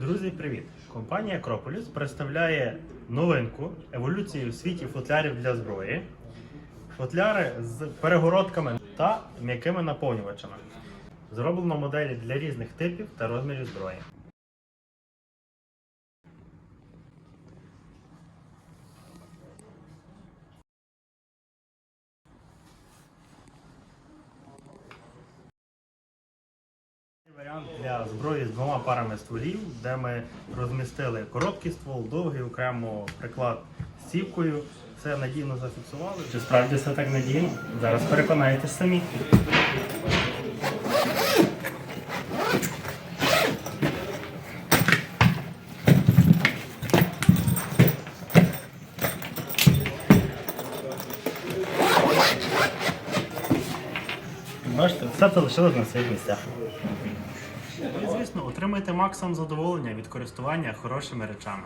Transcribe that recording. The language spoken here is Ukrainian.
Друзі, привіт! Компанія Акрополіс представляє новинку еволюції у світі футлярів для зброї. Футляри з перегородками та м'якими наповнювачами. Зроблено моделі для різних типів та розмірів зброї. Варіант для зброї з двома парами стволів, де ми розмістили короткий ствол, довгий, окремо приклад з цівкою. Все надійно зафіксували. Чи справді все так надійно? Зараз переконаєтесь самі. Бачите, все залишилось на своїх місцях. Звісно, отримайте максимум задоволення від користування хорошими речами.